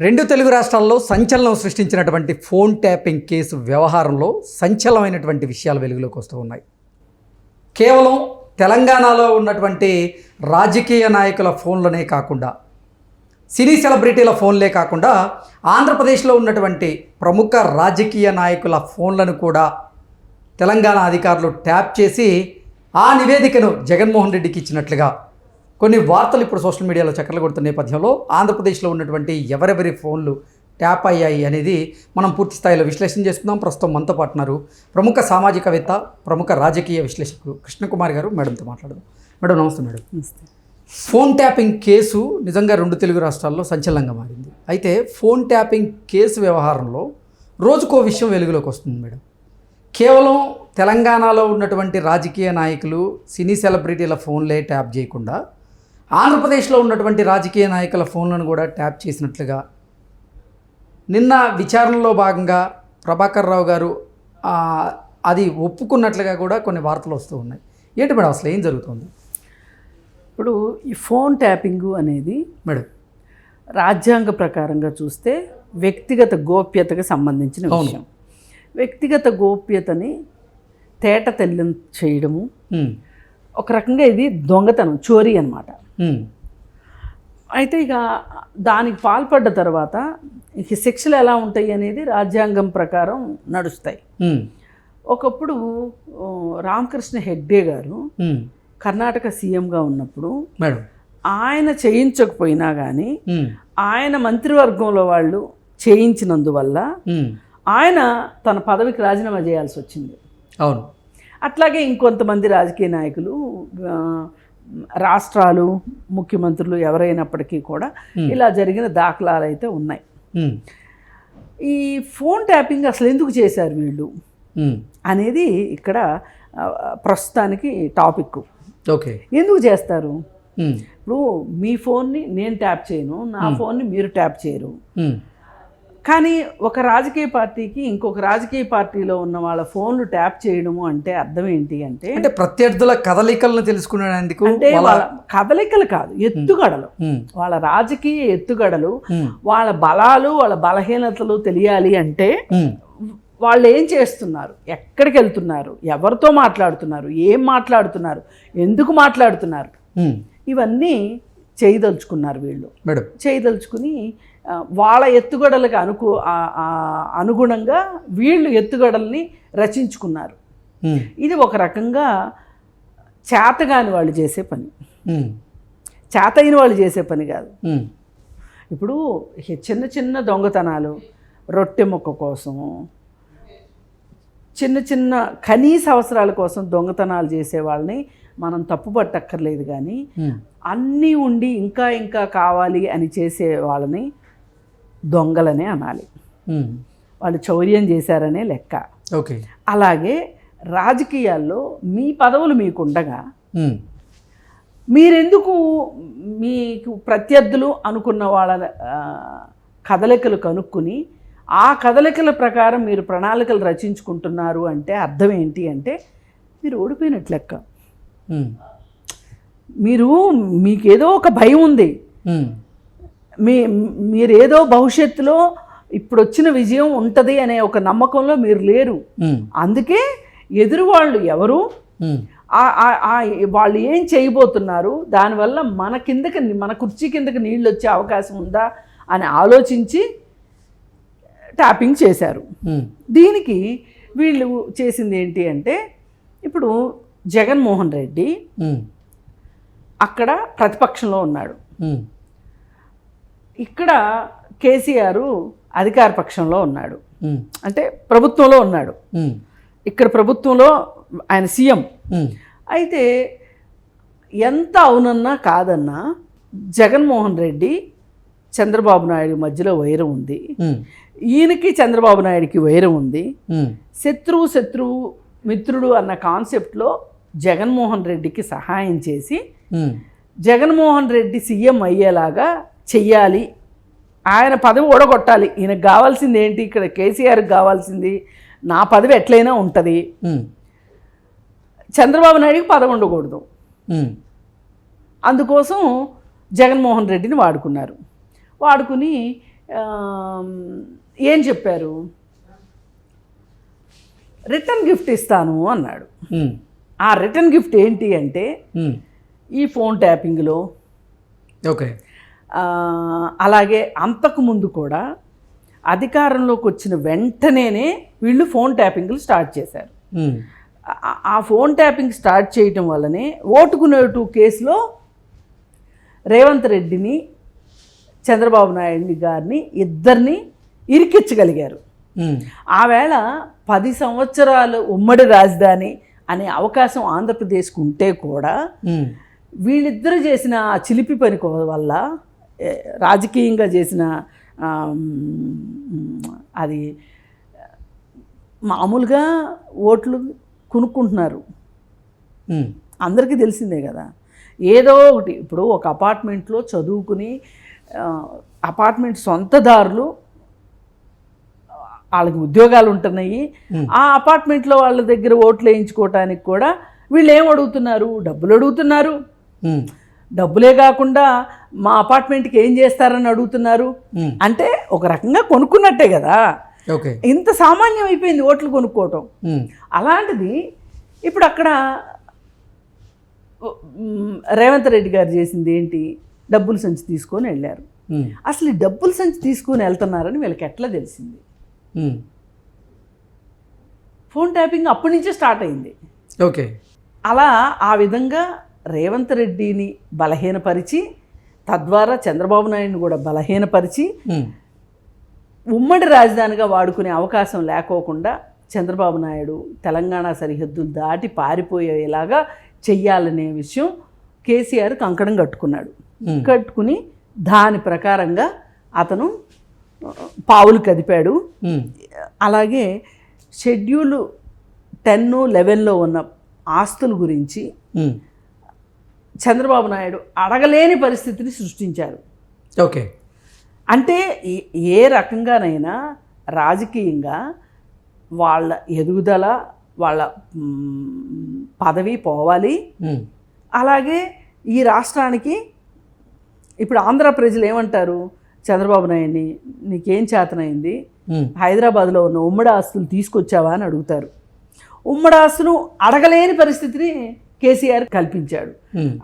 రెండు తెలుగు రాష్ట్రాల్లో సంచలనం సృష్టించినటువంటి ఫోన్ ట్యాపింగ్ కేసు వ్యవహారంలో సంచలనమైనటువంటి విషయాలు వెలుగులోకి వస్తూ ఉన్నాయి. కేవలం తెలంగాణలో ఉన్నటువంటి రాజకీయ నాయకుల ఫోన్లనే కాకుండా సినీ సెలబ్రిటీల ఫోన్లే కాకుండా ఆంధ్రప్రదేశ్లో ఉన్నటువంటి ప్రముఖ రాజకీయ నాయకుల ఫోన్లను కూడా తెలంగాణ అధికారులు ట్యాప్ చేసి ఆ నివేదికను జగన్మోహన్ రెడ్డికి ఇచ్చినట్లుగా కొన్ని వార్తలు ఇప్పుడు సోషల్ మీడియాలో చక్కర్లు కొడుతున్న నేపథ్యంలో ఆంధ్రప్రదేశ్లో ఉన్నటువంటి ఎవరెవరి ఫోన్లు ట్యాప్ అయ్యాయి అనేది మనం పూర్తి స్థాయిలో విశ్లేషణ చేసుకుందాం. ప్రస్తుతం మనతో పాటు ఉన్నారు ప్రముఖ సామాజికవేత్త ప్రముఖ రాజకీయ విశ్లేషకులు కృష్ణకుమార్ గారు. మేడంతో మాట్లాడదాం. మేడం నమస్తే మేడం. ఫోన్ ట్యాపింగ్ కేసు నిజంగా రెండు తెలుగు రాష్ట్రాల్లో సంచలనంగా మారింది. అయితే ఫోన్ ట్యాపింగ్ కేసు వ్యవహారంలో రోజుకో విషయం వెలుగులోకి వస్తుంది మేడం. కేవలం తెలంగాణలో ఉన్నటువంటి రాజకీయ నాయకులు సినీ సెలబ్రిటీల ఫోన్లే ట్యాప్ చేయకుండా ఆంధ్రప్రదేశ్లో ఉన్నటువంటి రాజకీయ నాయకుల ఫోన్లను కూడా ట్యాప్ చేసినట్లుగా నిన్న విచారణలో భాగంగా ప్రభాకర్ రావు గారు అది ఒప్పుకున్నట్లుగా కూడా కొన్ని వార్తలు వస్తూ ఉన్నాయి. ఏంటి మేడం అసలు ఏం జరుగుతుంది? ఇప్పుడు ఈ ఫోన్ ట్యాపింగ్ అనేది మేడం. రాజ్యాంగ ప్రకారంగా చూస్తే వ్యక్తిగత గోప్యతకు సంబంధించిన. విషయం. వ్యక్తిగత గోప్యతని తేట తెల్లం చేయడము ఒక రకంగా ఇది దొంగతనం చోరీ అన్నమాట. ఉమ్, అయితే ఇక దానికి పాల్పడ్డ తర్వాత ఇక శిక్షలు ఎలా ఉంటాయి అనేది రాజ్యాంగం ప్రకారం నడుస్తాయి. ఒకప్పుడు రామకృష్ణ హెగ్డే గారు కర్ణాటక సీఎంగా ఉన్నప్పుడు మేడం. ఆయన చేయించకపోయినా కానీ ఆయన మంత్రివర్గంలో వాళ్ళు చేయించినందువల్ల ఆయన తన పదవికి రాజీనామా చేయాల్సి వచ్చింది. అవును. అట్లాగే ఇంకొంతమంది రాజకీయ నాయకులు రాష్ట్రాలు ముఖ్యమంత్రులు ఎవరైనప్పటికీ కూడా ఇలా జరిగిన దాఖలాలు అయితే ఉన్నాయి. ఈ ఫోన్ ట్యాపింగ్ అసలు ఎందుకు చేశారు వీళ్ళు? అనేది ఇక్కడ ప్రస్తుతానికి టాపిక్. ఓకే. ఎందుకు చేస్తారు? ఇప్పుడు మీ ఫోన్ని నేను ట్యాప్ చేయను నా ఫోన్ని మీరు ట్యాప్ చేయరు. కానీ ఒక రాజకీయ పార్టీకి ఇంకొక రాజకీయ పార్టీలో ఉన్న వాళ్ళ ఫోన్లు ట్యాప్ చేయడము అంటే అర్థం ఏంటి అంటే అంటే ప్రత్యర్థుల కదలికలను తెలుసుకునేందుకు అంటే వాళ్ళ కదలికలు కాదు ఎత్తుగడలు. వాళ్ళ రాజకీయ ఎత్తుగడలు వాళ్ళ బలాలు వాళ్ళ బలహీనతలు తెలియాలి అంటే వాళ్ళు ఏం చేస్తున్నారు? ఎక్కడికి వెళ్తున్నారు? ఎవరితో మాట్లాడుతున్నారు? ఏం మాట్లాడుతున్నారు? ఎందుకు మాట్లాడుతున్నారు? ఇవన్నీ చేయదలుచుకున్నారు వీళ్ళు. మేడం. చేయదలుచుకుని వాళ్ళ ఎత్తుగడలకు అనుకు అనుగుణంగా వీళ్ళు ఎత్తుగడల్ని రచించుకున్నారు. ఇది ఒక రకంగా చేతగాని వాళ్ళు చేసే పని. ఉమ్, చేతయిన వాళ్ళు చేసే పని కాదు. ఇప్పుడు చిన్న చిన్న దొంగతనాలు రొట్టె ముక్క కోసము చిన్న చిన్న కనీస అవసరాల కోసం దొంగతనాలు చేసే వాళ్ళని మనం తప్పు పట్టక్కర్లేదు కానీ అన్నీ ఉండి ఇంకా ఇంకా కావాలి అని చేసే వాళ్ళని దొంగలనే అనాలి. వాళ్ళు చౌర్యం చేశారనే లెక్క. ఓకే. అలాగే రాజకీయాల్లో మీ పదవులు మీకుండగా మీరెందుకు మీకు ప్రత్యర్థులు అనుకున్న వాళ్ళ కదలికలు కనుక్కుని ఆ కదలికల ప్రకారం మీరు ప్రణాళికలు రచించుకుంటున్నారు అంటే అర్థం ఏంటి అంటే మీరు ఓడిపోయినట్లు లెక్క. ఉమ్, మీరు మీకేదో ఒక భయం ఉంది. మీ మీరేదో భవిష్యత్తులో ఇప్పుడు వచ్చిన విజయం ఉంటుంది అనే ఒక నమ్మకంలో మీరు లేరు. అందుకే ఎదురు వాళ్ళు ఎవరు? వాళ్ళు ఏం చేయబోతున్నారు? దానివల్ల మన కిందకి మన కుర్చీ కిందకి నీళ్ళు వచ్చే అవకాశం ఉందా? అని ఆలోచించి ట్యాపింగ్ చేశారు. దీనికి వీళ్ళు చేసింది ఏంటి అంటే ఇప్పుడు జగన్మోహన్ రెడ్డి అక్కడ ప్రతిపక్షంలో ఉన్నాడు. ఇక్కడ కేసీఆర్ అధికార పక్షంలో ఉన్నాడు. అంటే ప్రభుత్వంలో ఉన్నాడు. ఇక్కడ ప్రభుత్వంలో ఆయన సీఎం. అయితే ఎంత అవునన్నా కాదన్నా జగన్మోహన్ రెడ్డి చంద్రబాబు నాయుడు మధ్యలో వైరం ఉంది. ఈయనకి చంద్రబాబు నాయుడికి వైరం ఉంది. శత్రువు శత్రువు మిత్రుడు అన్న కాన్సెప్ట్లో జగన్మోహన్ రెడ్డికి సహాయం చేసి జగన్మోహన్ రెడ్డి సీఎం అయ్యేలాగా చెయ్యాలి. ఆయన పదవి ఓడగొట్టాలి ఈయనకు కావాల్సింది ఏంటి? ఇక్కడ కేసీఆర్కి కావాల్సింది నా పదవి ఎట్లయినా ఉంటుంది. చంద్రబాబు నాయుడికి పదవి ఉండకూడదు. అందుకోసం జగన్మోహన్ రెడ్డిని వాడుకున్నారు. వాడుకుని ఏం చెప్పారు? రిటర్న్ గిఫ్ట్ ఇస్తాను అన్నాడు. ఆ రిటర్న్ గిఫ్ట్ ఏంటి అంటే ఉమ్, ఈ ఫోన్ ట్యాపింగ్లో ఓకే. అలాగే అంతకుముందు కూడా అధికారంలోకి వచ్చిన వెంటనేనే వీళ్ళు ఫోన్ ట్యాపింగ్లు స్టార్ట్ చేశారు. ఉమ్, ఆ- ఫోన్ ట్యాపింగ్ స్టార్ట్ చేయటం వల్లనే ఓటుకునేటు కేసులో రేవంత్ రెడ్డిని చంద్రబాబు నాయుడు గారిని ఇద్దరిని ఇరికించగలిగారు. ఉమ్, ఆ వేళ పది సంవత్సరాలు ఉమ్మడి రాజధాని అనే అవకాశం ఆంధ్రప్రదేశ్కు ఉంటే కూడా వీళ్ళిద్దరూ చేసిన ఆ చిలిపి పని వల్ల రాజకీయంగా చేసిన అది మామూలుగా ఓట్లు కొనుక్కుంటున్నారు. అందరికీ తెలిసిందే కదా. ఏదో ఒకటి ఇప్పుడు ఒక అపార్ట్మెంట్లో చదువుకుని అపార్ట్మెంట్ సొంతదారులు వాళ్ళకి ఉద్యోగాలు ఉంటున్నాయి. ఆ అపార్ట్మెంట్లో వాళ్ళ దగ్గర ఓట్లు వేయించుకోవటానికి కూడా వీళ్ళు ఏం అడుగుతున్నారు? డబ్బులు అడుగుతున్నారు. డబ్బులే కాకుండా మా అపార్ట్మెంట్కి ఏం చేస్తారని అడుగుతున్నారు. అంటే ఒక రకంగా కొనుక్కున్నట్టే కదా. ఓకే. ఇంత సామాన్యం అయిపోయింది ఓట్లు కొనుక్కోవటం. అలాంటిది ఇప్పుడు అక్కడ రేవంత్ రెడ్డి గారు చేసింది ఏంటి? డబ్బులు సంచి తీసుకొని వెళ్ళారు. అసలు ఈ డబ్బులు సంచి తీసుకొని వెళ్తున్నారని వీళ్ళకి ఎట్లా తెలిసింది? ఫోన్ ట్యాపింగ్ అప్పటి నుంచే స్టార్ట్ అయింది. ఓకే అలా ఆ విధంగా రేవంత్ రెడ్డిని బలహీనపరిచి తద్వారా చంద్రబాబు నాయుడుని కూడా బలహీనపరిచి ఉమ్, ఉమ్మడి రాజధానిగా వాడుకునే అవకాశం లేకోకుండా చంద్రబాబు నాయుడు తెలంగాణ సరిహద్దులు దాటి పారిపోయేలాగా చెయ్యాలనే విషయం కేసీఆర్ కంకణం కట్టుకున్నాడు. ఉమ్, కట్టుకుని దాని ప్రకారంగా అతను పావులు కదిపాడు. అలాగే షెడ్యూల్ టెన్ లెవెన్లో ఉన్న ఆస్తుల గురించి చంద్రబాబు నాయుడు అడగలేని పరిస్థితిని సృష్టించారు. ఓకే. అంటే ఏ- రకంగానైనా రాజకీయంగా వాళ్ళ ఎదుగుదల వాళ్ళ పదవి పోవాలి. అలాగే ఈ రాష్ట్రానికి ఇప్పుడు ఆంధ్ర ప్రజలు ఏమంటారు? చంద్రబాబు నాయుడిని నీకేం చేతనైంది? హైదరాబాద్లో ఉన్న ఉమ్మడి ఆస్తులు తీసుకొచ్చావా అని అడుగుతారు. ఉమ్మడి ఆస్తులు అడగలేని పరిస్థితిని కేసీఆర్ కల్పించాడు.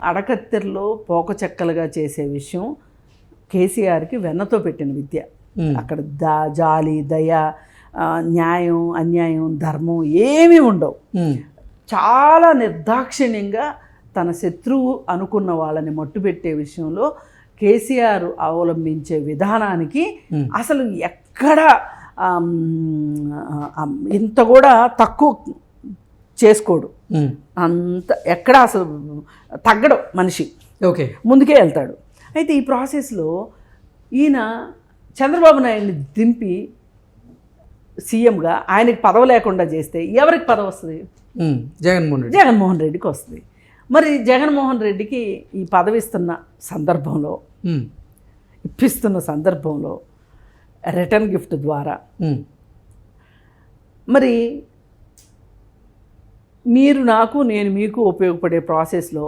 అడకత్తెరలో పోక చెక్కలుగా చేసే విషయం కేసీఆర్కి వెన్నతో పెట్టిన విద్య. అక్కడ దా జాలి దయ న్యాయం అన్యాయం ధర్మం ఏమీ ఉండవు. చాలా నిర్దాక్షిణ్యంగా తన శత్రువు అనుకున్న వాళ్ళని మట్టుపెట్టే విషయంలో కేసీఆర్ అవలంబించే విధానానికి. అసలు ఎక్కడ ఇంత కూడా తక్కువ చేసుకోడు. అంత ఎక్కడ అసలు తగ్గడు మనిషి. ఓకే. ముందుకే వెళ్తాడు. అయితే ఈ ప్రాసెస్లో ఈయన చంద్రబాబు నాయుడిని దింపి సీఎంగా ఆయనకి పదవి లేకుండా చేస్తే ఎవరికి పదవి వస్తుంది? జగన్మోహన్ రెడ్డి. జగన్మోహన్ రెడ్డికి వస్తుంది. మరి జగన్మోహన్ రెడ్డికి ఈ పదవి ఇస్తున్న సందర్భంలో ఇప్పిస్తున్న సందర్భంలో రిటర్న్ గిఫ్ట్ ద్వారా. ఉమ్, మరి మీరు నాకు నేను మీకు ఉపయోగపడే ప్రాసెస్లో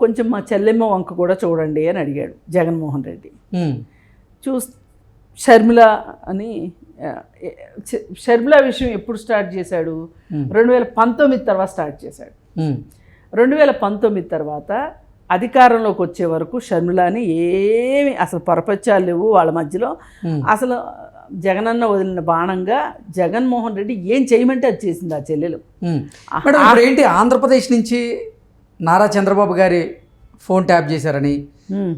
కొంచెం మా చెల్లెమ్మ వంక కూడా చూడండి అని అడిగాడు జగన్మోహన్ రెడ్డి. ఉమ్, చూస్ షర్మిల అని షర్మిల విషయం ఎప్పుడు స్టార్ట్ చేశాడు? రెండు వేల పంతొమ్మిది తర్వాత స్టార్ట్ చేశాడు. రెండు వేల పంతొమ్మిది తర్వాత అధికారంలోకి వచ్చే వరకు షర్మిలాని ఏమి అసలు పరపత్యాలు లేవు వాళ్ళ మధ్యలో. అసలు జగనన్న వదిలిన బాణంగా జగన్మోహన్ రెడ్డి ఏం చేయమంటే అది చేసింది ఆ చెల్లెలు ఏంటి ఆంధ్రప్రదేశ్ నుంచి నారా చంద్రబాబు గారి ఫోన్ ట్యాప్ చేశారని.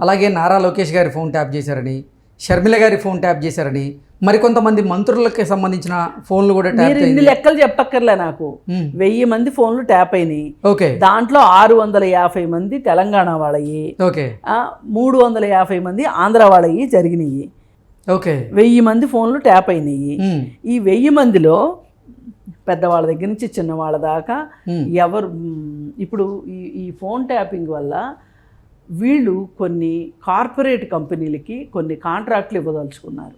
అలాగే నారా లోకేష్ గారి ఫోన్ ట్యాప్ చేశారని షర్మిల గారి ఫోన్ ట్యాప్ చేశారని మరికొంతమంది మంత్రులకి సంబంధించిన ఫోన్లు కూడా ట్యాప్ మీరు ఇన్ని లెక్కలు చెప్పక్కర్లే నాకు. వెయ్యి మంది ఫోన్లు ట్యాప్ అయినాయి. ఓకే. దాంట్లో ఆరు వందల యాభై మంది తెలంగాణ వాళ్ళయి. ఓకే. మూడు వందల యాభై మంది ఆంధ్ర వాళ్ళయి జరిగినాయి. ఓకే. వెయ్యి మంది ఫోన్లు ట్యాప్ అయినాయి. ఈ వెయ్యి మందిలో పెద్దవాళ్ళ దగ్గర నుంచి చిన్నవాళ్ళ దాకా. ఎవరు ఇప్పుడు ఈ ఈ ఫోన్ ట్యాపింగ్ వల్ల వీళ్ళు కొన్ని కార్పొరేట్ కంపెనీలకి కొన్ని కాంట్రాక్ట్లు ఇవ్వదలుచుకున్నారు.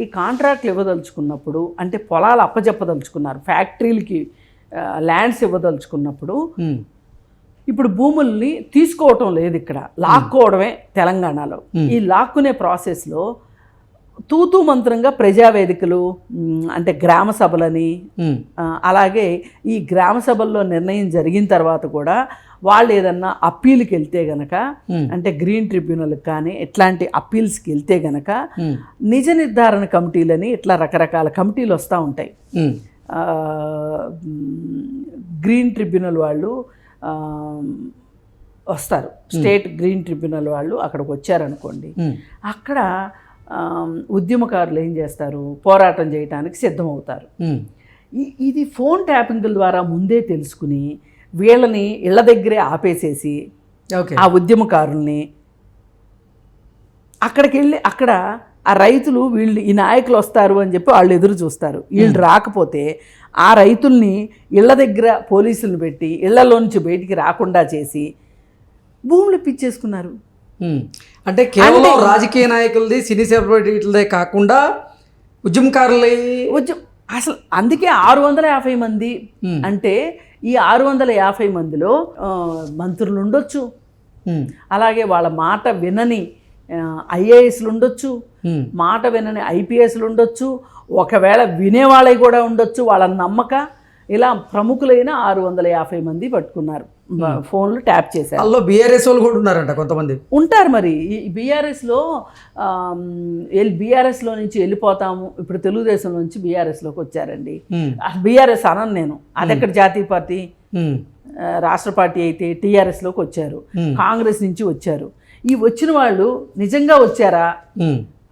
ఈ కాంట్రాక్ట్లు ఇవ్వదలుచుకున్నప్పుడు అంటే పొలాలు అప్పజెప్పదలుచుకున్నారు ఫ్యాక్టరీలకి ల్యాండ్స్ ఇవ్వదలుచుకున్నప్పుడు ఇప్పుడు భూముల్ని తీసుకోవటం లేదు ఇక్కడ. లాక్కోవడమే తెలంగాణలో. ఈ లాక్కునే ప్రాసెస్లో తూతూ మంత్రంగా ప్రజావేదికలు అంటే గ్రామ సభలని అలాగే ఈ గ్రామ సభల్లో నిర్ణయం జరిగిన తర్వాత కూడా వాళ్ళు ఏదన్నా అప్పీల్కి వెళ్తే గనక. అంటే గ్రీన్ ట్రిబ్యునల్కి కానీ ఇట్లాంటి అప్పీల్స్కి వెళ్తే గనక నిజ నిర్ధారణ కమిటీలని ఇట్లా రకరకాల కమిటీలు వస్తూ ఉంటాయి. గ్రీన్ ట్రిబ్యునల్ వాళ్ళు వస్తారు. స్టేట్ గ్రీన్ ట్రిబ్యునల్ వాళ్ళు అక్కడికి వచ్చారనుకోండి. అక్కడ ఉద్యమకారులు ఏం చేస్తారు? పోరాటం చేయడానికి సిద్ధమవుతారు. ఇది ఫోన్ ట్యాపింగ్ల ద్వారా ముందే తెలుసుకుని వీళ్ళని ఇళ్ళ దగ్గరే ఆపేసేసి ఓకే. ఆ ఉద్యమకారుల్ని అక్కడికి వెళ్ళి అక్కడ ఆ రైతులు వీళ్ళు ఈ నాయకులు వస్తారు అని చెప్పి వాళ్ళు ఎదురు చూస్తారు. వీళ్ళు రాకపోతే ఆ రైతుల్ని ఇళ్ళ దగ్గర పోలీసులను పెట్టి ఇళ్ళలోంచి బయటికి రాకుండా చేసి భూములు ఇప్పించేసుకున్నారు. అంటే కేవలం రాజకీయ నాయకులది సినీ సెలబ్రిటీలదే కాకుండా ఉద్యమకారులై ఉద్యమ అసలు అందుకే ఆరు వందల యాభై మంది అంటే ఈ ఆరు వందల యాభై మందిలో మంత్రులు ఉండొచ్చు అలాగే వాళ్ళ మాట వినని ఐఏఎస్లు ఉండొచ్చు మాట వినని ఐపీఎస్లు ఉండొచ్చు ఒకవేళ వినేవాళ్ళవి కూడా ఉండొచ్చు వాళ్ళ నమ్మక. ఇలా ప్రముఖులైన ఆరు వందల యాభై మంది పట్టుకున్నారు. ఫోన్లు ట్యాప్ చేశారు. వాళ్ళలో బీఆర్ఎస్ వాళ్ళు కూడా ఉన్నారంట కొంతమంది. ఉంటారు మరి. ఈ బీఆర్ఎస్లో బీఆర్ఎస్లో నుంచి వెళ్ళిపోతాము. ఇప్పుడు తెలుగుదేశం నుంచి బీఆర్ఎస్లోకి వచ్చారండి. బీఆర్ఎస్ అనను నేను. అది ఎక్కడ జాతీయ పార్టీ రాష్ట్ర పార్టీ అయితే టీఆర్ఎస్లోకి వచ్చారు. కాంగ్రెస్ నుంచి వచ్చారు. ఈ వచ్చిన వాళ్ళు నిజంగా వచ్చారా?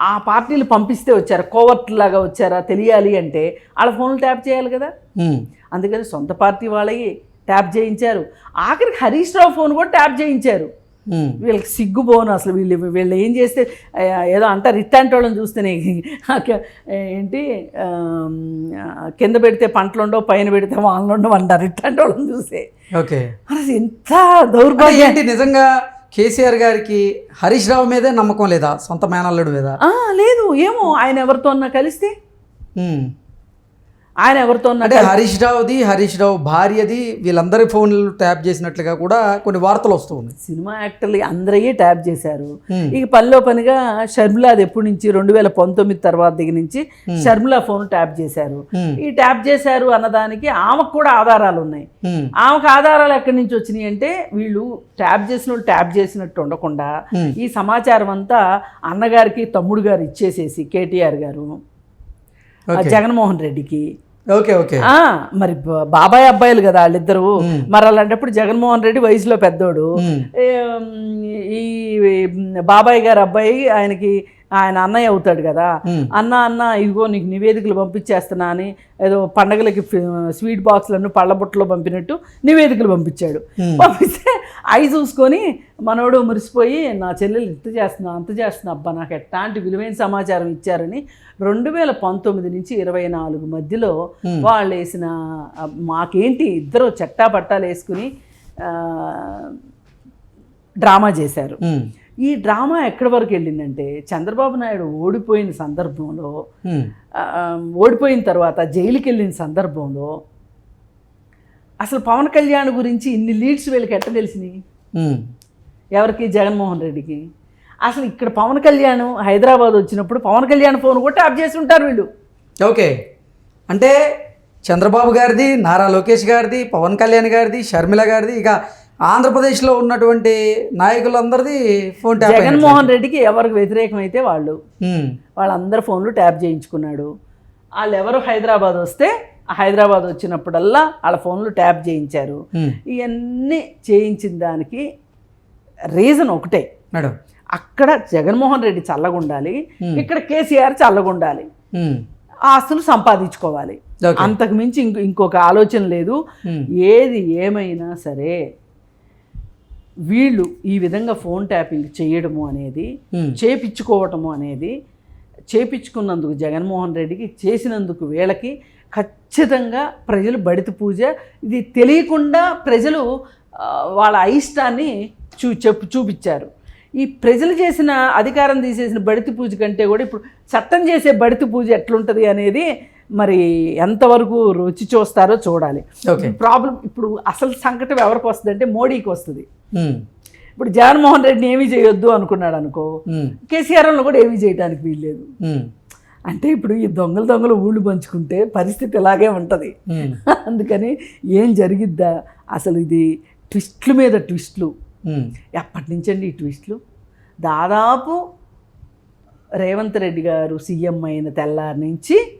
ఆ పార్టీలు పంపిస్తే వచ్చారా? కోవర్ట్ లాగా వచ్చారా? తెలియాలి అంటే వాళ్ళ ఫోన్లు ట్యాప్ చేయాలి కదా. అందుకని సొంత పార్టీ వాళ్ళకి ట్యాప్ చేయించారు. ఆఖరికి హరీష్ రావు ఫోన్ కూడా ట్యాప్ చేయించారు. వీళ్ళకి సిగ్గుపోను అసలు. వీళ్ళు వీళ్ళు ఏం చేస్తే ఏదో అంటారు ఇట్లాంటి వాళ్ళని చూస్తేనే. ఏంటి కింద పెడితే పంటలు ఉండవు పైన పెడితే వానలు ఉండవు అంటారు ఇట్లాంటి వాళ్ళని చూస్తే. ఓకే. అసలు ఎంత దౌర్భాగ్యం ఏంటి నిజంగా కేసీఆర్ గారికి హరీష్ రావు మీదే నమ్మకం లేదా? సొంత మేనల్లుడు మీద? లేదు. ఏమో ఆయన ఎవరితో అన్నా కలిస్తే. ఆయన ఎవరితో అంటే హరీష్ రావుది హరీష్ రావు భార్యది వీళ్ళందరి ఫోన్లు ట్యాప్ చేసినట్లుగా కూడా కొన్ని వార్తలు వస్తూ ఉన్నాయి సినిమా యాక్టర్లు అందరయ్యే ట్యాప్ చేశారు. ఇక పనిలో పనిగా షర్మిలా అది ఎప్పటి నుంచి రెండు వేల పంతొమ్మిది తర్వాత దగ్గర నుంచి షర్మిలా ఫోన్ ట్యాప్ చేశారు. ఈ ట్యాప్ చేశారు అన్నదానికి ఆమెకు కూడా ఆధారాలు ఉన్నాయి ఆమెకు ఆధారాలు ఎక్కడి నుంచి వచ్చినాయి అంటే వీళ్ళు ట్యాప్ చేసిన వాళ్ళు ట్యాప్ చేసినట్టు ఉండకుండా. ఈ సమాచారం అంతా అన్నగారికి తమ్ముడు గారు ఇచ్చేసేసి కేటీఆర్ గారు. జగన్మోహన్ రెడ్డికి. Okay okay. ఆ మరి బాబాయ్ అబ్బాయిలు కదా వాళ్ళిద్దరు. మరి అలాంటప్పుడు జగన్మోహన్ రెడ్డి వయసులో పెద్దోడు. ఈ బాబాయ్ గారు అబ్బాయి ఆయనకి ఆయన అన్నయ్య అవుతాడు కదా. అన్న అన్న ఇదిగో నీకు నివేదికలు పంపించేస్తున్నా అని ఏదో పండగలకి స్వీట్ బాక్స్లను పళ్ళ బుట్టలో పంపినట్టు నివేదికలు పంపించాడు. పంపిస్తే అవి చూసుకొని మనోడు మురిసిపోయి నా చెల్లెలు ఇంత చేస్తున్నా అంత చేస్తున్నా అబ్బా నాకు ఎట్లాంటి విలువైన సమాచారం ఇచ్చారని రెండు వేల పంతొమ్మిది నుంచి ఇరవై నాలుగు మధ్యలో. వాళ్ళు వేసిన మాకేంటి ఇద్దరు చట్టా పట్టాలు వేసుకుని డ్రామా చేశారు. ఈ డ్రామా ఎక్కడి వరకు వెళ్ళిందంటే చంద్రబాబు నాయుడు ఓడిపోయిన సందర్భంలో ఓడిపోయిన తర్వాత జైలుకి వెళ్ళిన సందర్భంలో అసలు పవన్ కళ్యాణ్ గురించి ఇన్ని లీడ్స్ వీళ్ళకి ఎట్ట తెలిసినాయి? ఎవరికి? జగన్మోహన్ రెడ్డికి. అసలు ఇక్కడ పవన్ కళ్యాణ్ హైదరాబాద్ వచ్చినప్పుడు పవన్ కళ్యాణ్ ఫోన్ కూడా ట్యాప్ చేసి ఉంటారు వీళ్ళు. ఓకే. అంటే చంద్రబాబు గారిది నారా లోకేష్ గారిది పవన్ కళ్యాణ్ గారిది షర్మిల గారిది ఇక ఆంధ్రప్రదేశ్లో ఉన్నటువంటి నాయకులందరిది ఫోన్ ట్యాప్. జగన్మోహన్ రెడ్డికి ఎవరికి వ్యతిరేకమైతే వాళ్ళు. వాళ్ళందరి ఫోన్లు ట్యాప్ చేయించుకున్నాడు. వాళ్ళు ఎవరు హైదరాబాద్ వస్తే హైదరాబాద్ వచ్చినప్పుడల్లా వాళ్ళ ఫోన్లు ట్యాప్ చేయించారు. ఇవన్నీ చేయించిన దానికి రీజన్ ఒకటే. మేడం. అక్కడ జగన్మోహన్ రెడ్డి చల్లగుండాలి. ఇక్కడ కేసీఆర్ చల్లగుండాలి. ఆస్తులు సంపాదించుకోవాలి. అంతకు మించి ఇంకో ఇంకొక ఆలోచన లేదు. ఏది ఏమైనా సరే వీళ్ళు ఈ విధంగా ఫోన్ ట్యాపింగ్ చేయడము అనేది ఉమ్, చేపించుకోవటము అనేది చేపించుకున్నందుకు జగన్మోహన్ రెడ్డికి చేసినందుకు వీళ్ళకి ఖచ్చితంగా ప్రజలు బడిత పూజ. ఇది తెలియకుండా ప్రజలు వాళ్ళ అయిష్టాన్ని చూ చెప్పు చూపించారు. ఈ ప్రజలు చేసిన అధికారం తీసేసిన బడితి పూజ కంటే కూడా ఇప్పుడు చట్టం చేసే బడితి పూజ ఎట్లుంటుంది అనేది మరి ఎంతవరకు రుచి చూస్తారో చూడాలి. ఓకే. ప్రాబ్లం ఇప్పుడు అసలు సంకటం ఎవరికి వస్తుంది అంటే మోడీకి వస్తుంది. ఇప్పుడు జగన్మోహన్ రెడ్డిని ఏమీ చేయొద్దు అనుకున్నాడు అనుకో కేసీఆర్లో కూడా ఏమీ చేయడానికి వీల్లేదు. అంటే ఇప్పుడు ఈ దొంగలు దొంగలు ఊళ్ళు పంచుకుంటే పరిస్థితి ఇలాగే ఉంటుంది. అందుకని ఏం జరిగిద్దా? అసలు ఇది ట్విస్ట్ల మీద ట్విస్ట్లు. ఎప్పటి నుంచండి ఈ ట్విస్ట్లు? దాదాపు రేవంత్ రెడ్డి గారు సీఎం అయిన తెల్లారి నుంచి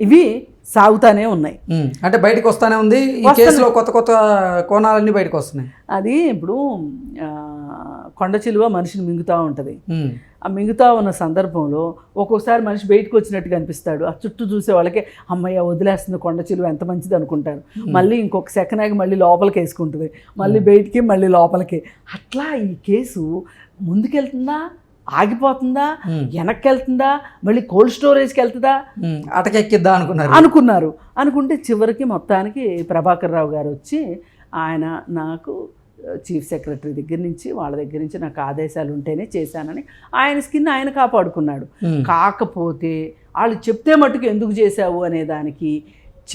ఇవి సాగుతానే ఉన్నాయి. అంటే బయటకు వస్తానే ఉంది. ఈ కేసులో కొత్త కొత్త కోణాలన్నీ బయటకు వస్తున్నాయి. అది ఇప్పుడు కొండ చిలువ మనిషిని మింగుతూ ఉంటుంది. ఆ మిగతా ఉన్న సందర్భంలో ఒక్కోసారి మనిషి బయటకు వచ్చినట్టుగా అనిపిస్తాడు. ఆ చుట్టూ చూసే వాళ్ళకి అమ్మయ్య వదిలేస్తుంది కొండ చిలువ ఎంత మంచిది అనుకుంటారు. మళ్ళీ ఇంకొక సెకండ్ ఆగి మళ్ళీ లోపలికి వేసుకుంటుంది. మళ్ళీ బయటికి మళ్ళీ లోపలికి. అట్లా ఈ కేసు ముందుకెళ్తుందా? ఆగిపోతుందా. వెనక్కి వెళ్తుందా మళ్ళీ కోల్డ్ స్టోరేజ్కి వెళ్తుందా? అటకెక్కిద్దా అనుకున్నారు. అనుకున్నారు. అనుకుంటే చివరికి మొత్తానికి ప్రభాకర్ రావు గారు వచ్చి ఆయన నాకు చీఫ్ సెక్రటరీ దగ్గర నుంచి వాళ్ళ దగ్గర నుంచి నాకు ఆదేశాలు ఉంటేనే చేశానని ఆయన స్కిన్ ఆయన కాపాడుకున్నాడు. కాకపోతే వాళ్ళు చెప్తే మట్టుకు ఎందుకు చేశావు అనే దానికి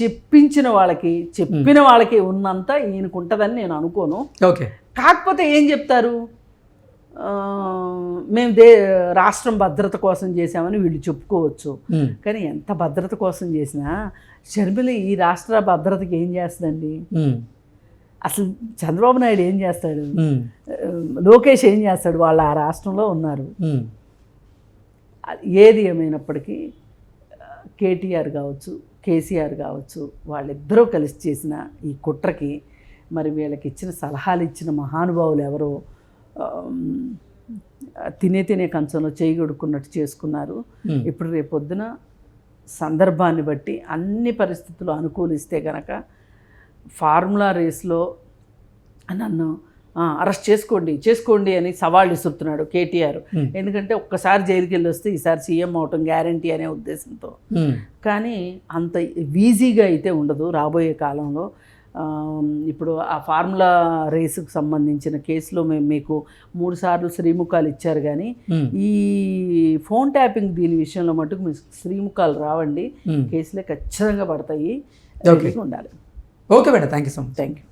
చెప్పించిన వాళ్ళకి చెప్పిన వాళ్ళకి ఉన్నంత ఈయనకు ఉంటుందని నేను అనుకోను. ఓకే. కాకపోతే ఏం చెప్తారు? మేము దే రాష్ట్రం భద్రత కోసం చేశామని వీళ్ళు చెప్పుకోవచ్చు. కానీ ఎంత భద్రత కోసం చేసినా షర్మిల ఈ రాష్ట్ర భద్రతకి ఏం చేస్తుందండి? అసలు చంద్రబాబు నాయుడు ఏం చేస్తాడు? లోకేష్ ఏం చేస్తాడు? వాళ్ళు ఆ రాష్ట్రంలో ఉన్నారు. ఏది ఏమైనప్పటికీ కేటీఆర్ కావచ్చు కేసీఆర్ కావచ్చు వాళ్ళిద్దరూ కలిసి చేసిన ఈ కుట్రకి మరి వీళ్ళకి ఇచ్చిన సలహాలు ఇచ్చిన మహానుభావులు ఎవరో తినే తినే కంచంలో చేయి కొడుకున్నట్టు చేసుకున్నారు. ఇప్పుడు రేపొద్దున సందర్భాన్ని బట్టి అన్ని పరిస్థితులు అనుకూలిస్తే గనక ఫార్ములా రేస్లో నన్ను "ఆ, అరెస్ట్ చేసుకోండి చేసుకోండి అని సవాళ్ళు ఇస్తున్నాడు కేటీఆర్. ఎందుకంటే ఒక్కసారి జైలుకి వెళ్ళి వస్తే ఈసారి సీఎం అవటం గ్యారంటీ అనే ఉద్దేశంతో. కానీ అంత ఈజీగా అయితే ఉండదు రాబోయే కాలంలో. ఇప్పుడు ఆ ఫార్ములా రేసుకు సంబంధించిన కేసులో మేము మీకు మూడు సార్లు శ్రీముఖాలు ఇచ్చారు కానీ ఈ ఫోన్ ట్యాపింగ్ దీని విషయంలో మటుకు మీకు శ్రీముఖాలు రావండి. కేసులే ఖచ్చితంగా పడతాయి. ఉండాలి. Okay madam. Thank you so much. Thank you